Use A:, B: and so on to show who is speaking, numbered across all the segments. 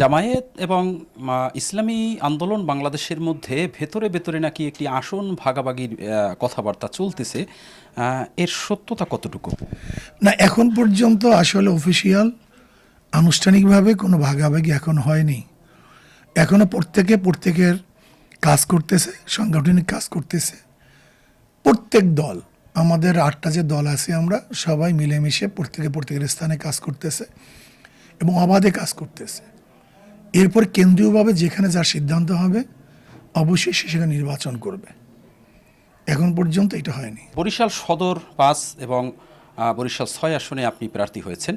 A: জামায়াত এবং ইসলামী আন্দোলন বাংলাদেশের মধ্যে ভেতরে ভেতরে নাকি একটি আসন ভাগাভাগির কথাবার্তা চলতেছে এর সত্যতা কতটুকু?
B: না, এখন পর্যন্ত আসলে অফিসিয়াল, আনুষ্ঠানিকভাবে কোনো ভাগাভাগি এখন হয়নি। এখনও প্রত্যেকে প্রত্যেকের কাজ করতেছে, সাংগঠনিক কাজ করতেছে। প্রত্যেক দল, আমাদের আটটা যে দল আছে আমরা, সবাই মিলেমিশে প্রত্যেকে প্রত্যেকের স্থানে কাজ করতেছে এবং অবাধে কাজ করতেছে। এরপর কেন্দ্রীয়ভাবে যেখানে যার সিদ্ধান্ত হবে, অবশ্যই সে সেখানে নির্বাচন করবে। এখন পর্যন্ত এটা হয়নি।
A: বরিশাল সদর পাঁচ এবং বরিশাল ছয় আসনে আপনি প্রার্থী হয়েছেন।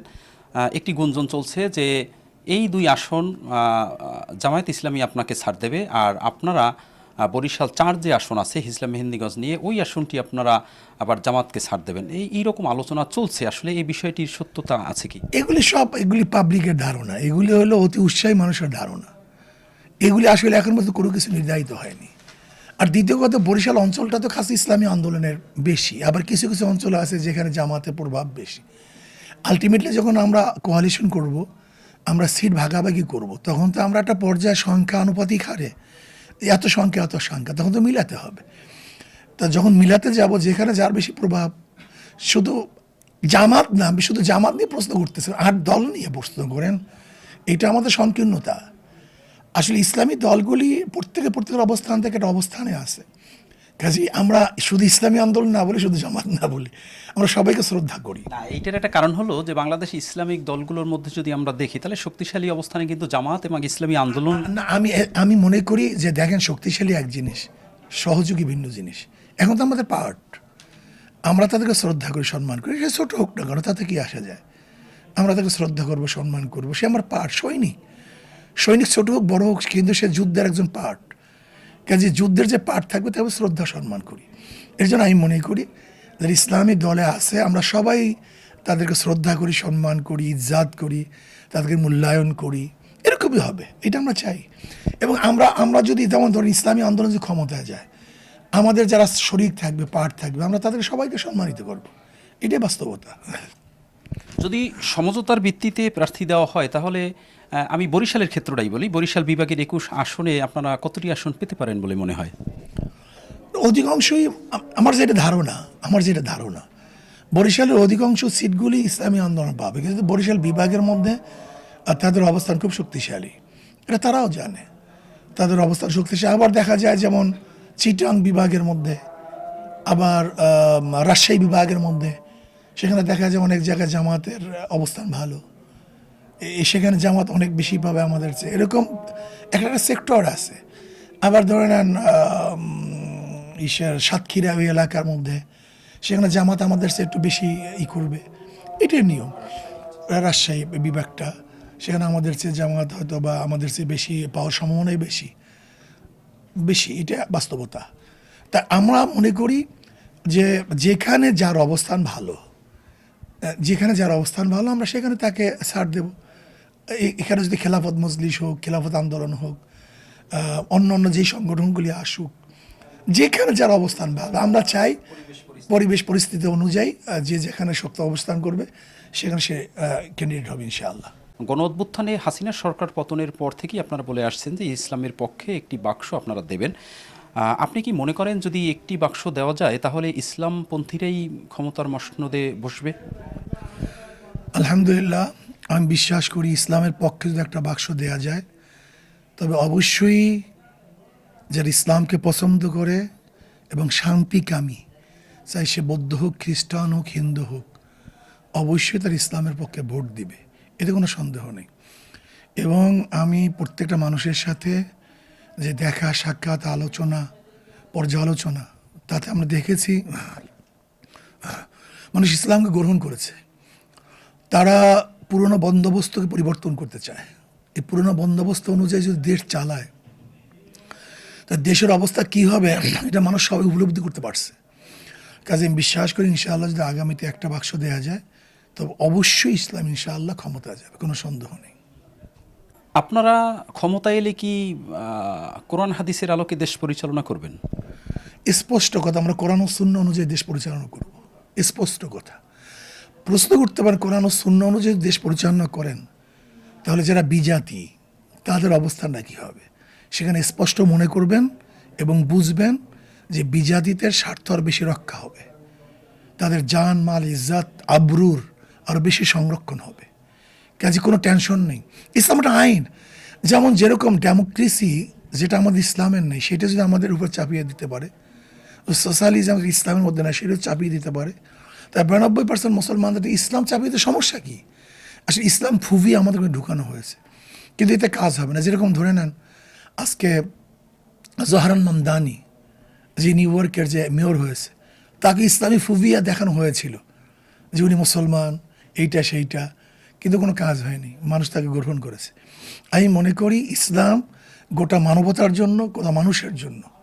A: একটি গুঞ্জন চলছে যে এই দুই আসন জামায়াত ইসলামী আপনাকে ছাড় দেবে, আর আপনারা বরিশাল চার যে আসন আছে, হিজলা মেহেন্দিগঞ্জ নিয়ে, ওই আসনটি আপনারা আবার জামাতকে ছাড় দেবেন। এই, এইরকম আলোচনা চলছে। আসলে এই বিষয়টির সত্যতা আছে কি?
B: এগুলি সব, এগুলি পাবলিকের ধারণা। এগুলি হলো অতি উৎসাহী মানুষের ধারণা। এগুলি আসলে এখন পর্যন্ত কোনো কিছু নির্ধারিত হয়নি। আর দ্বিতীয় কথা, বরিশাল অঞ্চলটা তো খাস ইসলামী আন্দোলনের বেশি। আবার কিছু কিছু অঞ্চল আছে যেখানে জামাতের প্রভাব বেশি। আলটিমেটলি যখন আমরা কোয়ালিশন করব, আমরা সিট ভাগাভাগি করব, তখন তো আমরা একটা পর্যায়ে সংখ্যা আনুপাতিক হারে এত সংখ্যা এত সংখ্যা, তখন তো মিলাতে হবে। তা যখন মিলাতে যাব, যেখানে যার বেশি প্রভাব, শুধু জামাত না, শুধু জামাত নিয়ে প্রশ্ন করতেছে আর দল নিয়ে প্রশ্ন করেন, এটা আমাদের সংকীর্ণতা। আসলে ইসলামী দলগুলি প্রত্যেকে প্রত্যেকের অবস্থান থেকে একটা অবস্থানে আছে। কাজে আমরা শুধু ইসলামী আন্দোলন না বলি শুধু জামাত না বলি আমরা সবাইকে শ্রদ্ধা করি।
A: না এইটার একটা কারণ হলো যে বাংলাদেশ ইসলামিক দলগুলোর মধ্যে যদি আমরা দেখি তাহলে শক্তিশালী অবস্থানে কিন্তু জামাত এবং ইসলামী আন্দোলন
B: না আমি আমি মনে করি যে দেখেন শক্তিশালী এক জিনিস সহযোগী ভিন্ন জিনিস। এখন তো আমাদের পার্ট আমরা তাদেরকে শ্রদ্ধা করি সম্মান করি সে ছোটো হোক না কেন তাতে কি আসা যায়? আমরা তাকে শ্রদ্ধা করব সম্মান করব সে আমার পার্ট সৈনিক। সৈনিক ছোট হোক বড় হোক কিন্তু সে যুদ্ধের একজন পার্ট কাজে যুদ্ধের যে পার্ট থাকবে তাকে শ্রদ্ধা সম্মান করি। এর জন্য আমি মনে করি যারা ইসলামী দলে আছে, আমরা সবাই তাদেরকে শ্রদ্ধা করি, সম্মান করি, ইজ্জাত করি, তাদেরকে মূল্যায়ন করি। এরকমই হবে, এটা আমরা চাই। এবং আমরা আমরা যদি যেমন ধরুন ইসলামী আন্দোলন যে ক্ষমতায় যায়, আমাদের যারা শরিক থাকবে, পাঠ থাকবে, আমরা তাদের সবাইকে সম্মানিত করব। এটাই বাস্তবতা।
A: যদি সমঝোতার ভিত্তিতে প্রার্থী দেওয়া হয়, তাহলে আমি বরিশালের ক্ষেত্রটাই বলি। বরিশাল বিভাগের একুশ আসনে আপনারা কতটি আসন পেতে পারেন বলে মনে হয়?
B: অধিকাংশই আমার যেটা ধারণা, আমার যেটা ধারণা, বরিশালের অধিকাংশ সিটগুলি ইসলামী আন্দোলন পাবে। কিন্তু বরিশাল বিভাগের মধ্যে তাদের অবস্থান খুব শক্তিশালী। এটা তারাও জানে। তাদের অবস্থান শক্তিশালী। আবার দেখা যায় যেমন চিটাং বিভাগের মধ্যে, আবার রাজশাহী বিভাগের মধ্যে, সেখানে দেখা যায় অনেক জায়গায় জামাতের অবস্থান ভালো। সেখানে জামাত অনেক বেশি পাবে আমাদের চেয়ে এরকম একটা সেক্টর আছে আবার ধরে নেন ঈশ্বর সাতক্ষীরা ওই এলাকার মধ্যে সেখানে জামাত আমাদের চেয়ে একটু বেশি ই করবে এটাই নিয়ম রাজশাহী বিভাগটা সেখানে আমাদের চেয়ে জামাত হয়তো বা আমাদের চেয়ে বেশি পাওয়ার সম্ভাবনাই বেশি বেশি এটা বাস্তবতা তা আমরা মনে করি যে যেখানে যার অবস্থান ভালো যেখানে যার অবস্থান ভালো আমরা সেখানে তাকে ছাড় দেব এখানে যদি খেলাফত মজলিস হোক খেলাফত আন্দোলন হোক অন্য অন্য যেই সংগঠনগুলি আসুক যেখানে যার অবস্থান ভালো আমরা চাই পরিবেশ পরিস্থিতি অনুযায়ী যে যেখানে শক্ত অবস্থান করবে সেখানে সে ক্যান্ডিডেট হবে ইনশাআল্লাহ।
A: গণ অভ্যুত্থানে হাসিনা সরকার পতনের পর থেকেই আপনারা বলে আসছেন যে ইসলামের পক্ষে একটি বাক্স আপনারা দেবেন। আপনি কি মনে করেন যদি একটি বাক্স দেওয়া যায় তাহলে ইসলামপন্থীরাই ক্ষমতার মসনদে বসবে?
B: আলহামদুলিল্লাহ আমি বিশ্বাস করি ইসলামের পক্ষে যদি একটা বাক্স দেয়া যায়, তবে অবশ্যই যারা ইসলামকে পছন্দ করে এবং শান্তিকামী, চাই সে বৌদ্ধ হোক, খ্রিস্টান হোক, হিন্দু হোক, অবশ্যই তার ইসলামের পক্ষে ভোট দিবে। এতে কোনো সন্দেহ নেই। এবং আমি প্রত্যেকটা মানুষের সাথে যে দেখা, সাক্ষাৎ, আলোচনা, পর্যালোচনা, তাতে আমরা দেখেছি মানুষ ইসলামকে গ্রহণ করেছে। তারা পুরনো বন্দোবস্তকে পরিবর্তন করতে চায়। এই পুরনো বন্দোবস্ত অনুযায়ী যদি দেশ চালায় তা দেশের অবস্থা কি হবে এটা মানুষ সবাই উপলব্ধি করতে পারছে। কাজে আমি বিশ্বাস করি ইনশাআল্লাহ যদি আগামীতে একটা বাক্স দেওয়া যায় তবে অবশ্যই ইসলাম ইনশাআল্লাহ ক্ষমতা যাবে কোনো সন্দেহ নেই।
A: আপনারা ক্ষমতা এলে কি কোরআন হাদিসের আলোকে দেশ পরিচালনা করবেন?
B: স্পষ্ট কথা আমরা কোরআন ও শূন্য অনুযায়ী দেশ পরিচালনা করব। স্পষ্ট কথা। প্রশ্ন করতে পারেন, কোরআন ও শূন্য অনুযায়ী দেশ পরিচালনা করেন। তাহলে যারা বিজাতি, তাদের অবস্থানটা কী হবে? সেখানে স্পষ্ট মনে করবেন এবং বুঝবেন যে বিজাতিদের স্বার্থ আর বেশি রক্ষা হবে। তাদের জান, মাল, ইজ্জাত, আবরুর আরও বেশি সংরক্ষণ হবে। কাজে কোনো টেনশন নেই। ইসলাম একটা আইন। যেমন যেরকম ডেমোক্রেসি, যেটা আমাদের ইসলামের নেই, সেটা যদি আমাদের উপর চাপিয়ে দিতে পারে সোশ্যালিজম, ইসলামের মধ্যে না, সেটাও চাপিয়ে দিতে পারে তাই বিরানব্বই পার্সেন্ট মুসলমানদের ইসলাম চাপিয়ে সমস্যা কী? আসলে ইসলাম ফুভি আমাদেরকে ঢুকানো হয়েছে। কিন্তু এতে কাজ হবে না। যেরকম ধরে নেন, আজকে জহরান মামদানি, যে নিউ ইয়র্কের যে মেয়র হয়েছে, তাকে ইসলামী ফুভিয়া দেখানো হয়েছিল যে উনি মুসলমান, এইটা, সেইটা। কিন্তু কোনো কাজ হয়নি। মানুষ তাকে গ্রহণ করেছে। আমি মনে করি ইসলাম গোটা মানবতার জন্য, গোটা মানুষের জন্য